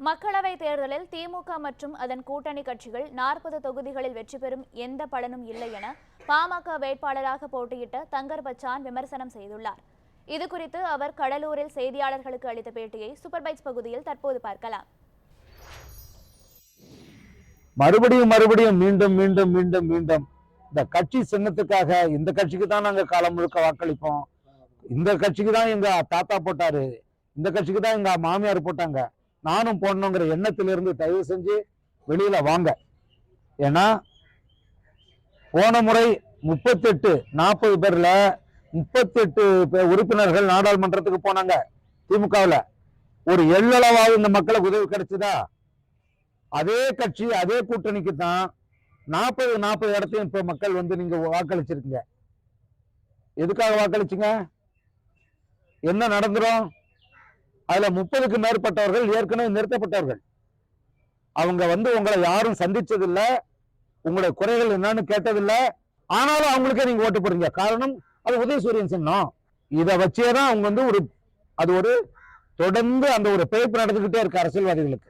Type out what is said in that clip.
மக்களவைத் தேர்தலில் திமுக மற்றும் அதன் கூட்டணி கட்சிகள் நாற்பது தொகுதிகளில் வெற்றி பெறும் எந்த பலனும் இல்லை என பாமக வேட்பாளராக போட்டியிட்ட தங்கர் பச்சான் விமர்சனம் செய்துள்ளார். இது குறித்து அவர் கடலூரில் செய்தியாளர்களுக்கு அளித்த பேட்டியை சூப்பர் பைட்ஸ் பகுதியில் தற்போது பார்க்கலாம். மறுபடியும் மறுபடியும் மீண்டும் மீண்டும் மீண்டும் மீண்டும். இந்த கட்சி சின்னத்துக்காக இந்த கட்சிக்கு தான் நாங்க காலம் முழுக்க வாக்களிப்போம். இந்த கட்சிக்கு தான் எங்க தாத்தா போட்டாரு. இந்த கட்சிக்கு தான் எங்க மாமியார் போட்டாங்க. நானும் போடணுங்கிற எண்ணத்திலிருந்து தயவு செஞ்சு வெளியில வாங்க. ஏன்னா போன முறை முப்பத்தெட்டு நாற்பது பேர்ல முப்பத்தெட்டு உறுப்பினர்கள் நாடாளுமன்றத்துக்கு போனாங்க திமுகவில். ஒரு எள்ளளவாவது இந்த மக்களுக்கு உதவி கிடைச்சதா? அதே கட்சி அதே கூட்டணிக்கு தான் நாற்பது நாற்பது இடத்தையும் இப்போ மக்கள் வந்து நீங்க வாக்களிச்சிருக்கீங்க. எதுக்காக வாக்களிச்சீங்க? என்ன நடந்துரும்? அதுல முப்பதுக்கு மேற்பட்டவர்கள் ஏற்கனவே நிறுத்தப்பட்டவர்கள். அவங்க வந்து உங்களை யாரும் சந்தித்ததில்லை உங்களுடைய குறைகள் என்னன்னு கேட்டதில்லை. ஆனாலும் அவங்களுக்கே நீங்க ஓட்டு போடுறீங்க. காரணம் அது உதயசூரியன் சின்னம். இதை வச்சே தான் அவங்க வந்து ஒரு அது ஒரு தொடர்ந்து அந்த ஒரு பிழைப்பு நடந்துகிட்டே இருக்கு அரசியல்வாதிகளுக்கு.